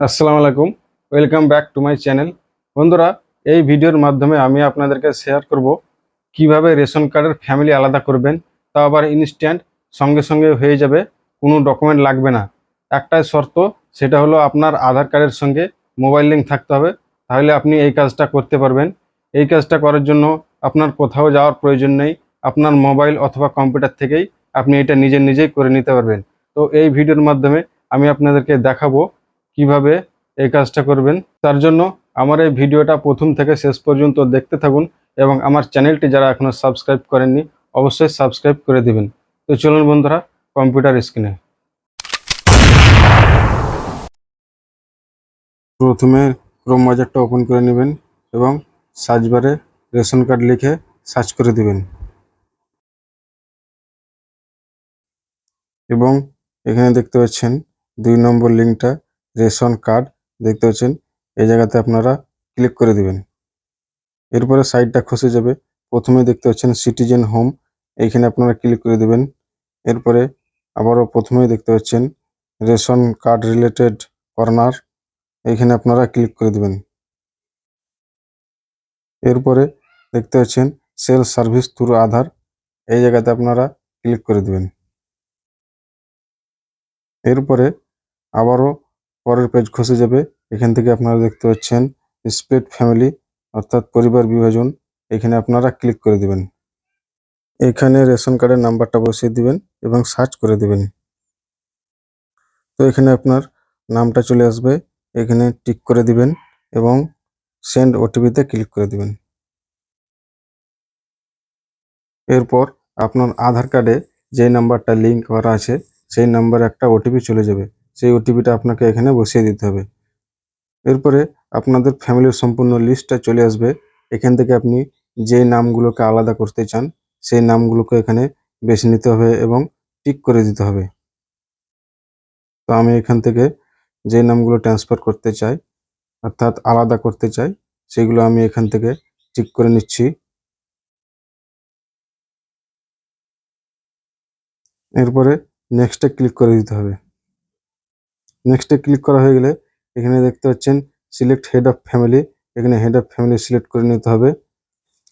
আসসালামু আলাইকুম। Welcome back to my channel বন্ধুরা, এই ভিডিওর মাধ্যমে আমি আপনাদেরকে শেয়ার করব কীভাবে রেশন কার্ডের ফ্যামিলি আলাদা করবেন, তা আবার ইনস্ট্যান্ট সঙ্গে সঙ্গে হয়ে যাবে, কোনো ডকুমেন্ট লাগবে না। একটাই শর্ত, সেটা হলো আপনার আধার কার্ডের সঙ্গে মোবাইল লিঙ্ক থাকতে হবে। তাহলে আপনি এই কাজটা করতে পারবেন। এই কাজটা করার জন্য আপনার কোথাও যাওয়ার প্রয়োজন নেই। আপনার মোবাইল অথবা কম্পিউটার থেকেই আপনি এটা নিজে নিজেই করে নিতে পারবেন। তো এই ভিডিওর মাধ্যমে আমি আপনাদেরকে দেখাবো কীভাবে এই কাজটা করবেন, তার জন্য আমার এই ভিডিওটা প্রথম থেকে শেষ পর্যন্ত দেখতে থাকুন এবং আমার চ্যানেলটি যারা এখনও সাবস্ক্রাইব করেননি, অবশ্যই সাবস্ক্রাইব করে দিবেন। তো চলুন বন্ধুরা, কম্পিউটার স্ক্রিনে। প্রথমে ক্রোম বাজারটা ওপেন করে নেবেন এবং সার্চ বারে রেশন কার্ড লিখে সার্চ করে দিবেন। এবং এখানে দেখতে পাচ্ছেন দুই নম্বর লিঙ্কটা। রেশন কার্ড দেখতে পাচ্ছেন। এই জায়গাতে আপনারা ক্লিক করে দিবেন। এরপরে সাইডটা খসে যাবে। প্রথমে দেখতে পাচ্ছেন সিটিজেন হোম। এইখানে আপনারা ক্লিক করে দেবেন। এরপরে আবারও প্রথমেই দেখতে পাচ্ছেন রেশন কার্ড রিলেটেড কর্নার। এইখানে আপনারা ক্লিক করে দেবেন। এরপরে দেখতে পাচ্ছেন সেল সার্ভিস থ্রু আধার। এই জায়গাতে আপনারা ক্লিক করে দিবেন। এরপরে আবারও পরের পেজ খসে যাবে। এখান থেকে আপনারা দেখতে পাচ্ছেন স্প্লিট ফ্যামিলি অর্থাৎ পরিবার বিভাজন। এখানে আপনারা ক্লিক করে দিবেন। এখানে রেশন কার্ডের নাম্বারটা বসিয়ে দিবেন এবং সার্চ করে দিবেন। তো এখানে আপনার নামটা চলে আসবে। এখানে টিক করে দিবেন এবং সেন্ড ওটিপিতে ক্লিক করে দিবেন। এরপর আপনার আধার কার্ডে যে নাম্বারটা লিঙ্ক করা আছে, সেই নাম্বারে একটা ওটিপি চলে যাবে। সেই ওটিপিটা আপনাকে এখানে বসিয়ে দিতে হবে। এরপরে আপনাদের ফ্যামিলির সম্পূর্ণ লিস্টটা চলে আসবে। এখান থেকে আপনি যে নামগুলোকে আলাদা করতে চান, সেই নামগুলোকে এখানে বেছে নিতে হবে এবং টিক করে দিতে হবে। তো আমি এখান থেকে যে নামগুলো ট্রান্সফার করতে চাই, অর্থাৎ আলাদা করতে চাই, সেগুলো আমি এখান থেকে টিক করে নিচ্ছি। এরপরে নেক্সটে ক্লিক করে দিতে হবে। নেক্সটে ক্লিক করা হয়ে গেলে এখানে দেখতে পাচ্ছেন সিলেক্ট হেড অফ ফ্যামিলি এখানে হেড অফ ফ্যামিলি সিলেক্ট করে নিতে হবে।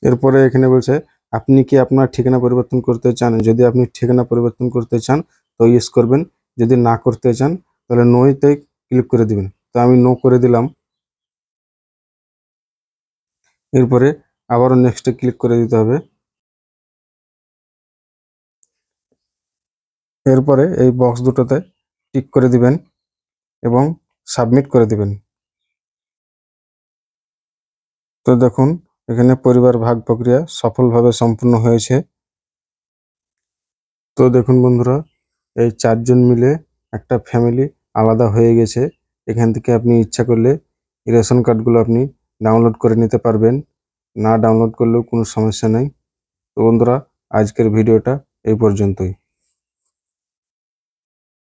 এরপরে এখানে বলছে, আপনি কি আপনার ঠিকানা পরিবর্তন করতে চান? যদি আপনি ঠিকানা পরিবর্তন করতে চান, তো ইয়েস করবেন। যদি না করতে চান, তাহলে নোইতে ক্লিক করে দিবেন। তো আমি নো করে দিলাম। এরপরে আবারও নেক্সটে ক্লিক করে দিতে হবে। এরপরে এই বক্স দুটোতে টিক করে দিবেন। এবং সাবমিট করে দিবেন। তো দেখুন, এখানে পরিবার ভাগ প্রক্রিয়া সফলভাবে সম্পূর্ণ হয়েছে। তো দেখুন বন্ধুরা, এই চারজন মিলে একটা ফ্যামিলি আলাদা হয়ে গেছে। এখান থেকে আপনি ইচ্ছা করলে রেশন কার্ডগুলো আপনি ডাউনলোড করে নিতে পারবেন। না ডাউনলোড করলেও কোনো সমস্যা নেই। তো বন্ধুরা, আজকের ভিডিওটা এই পর্যন্তই।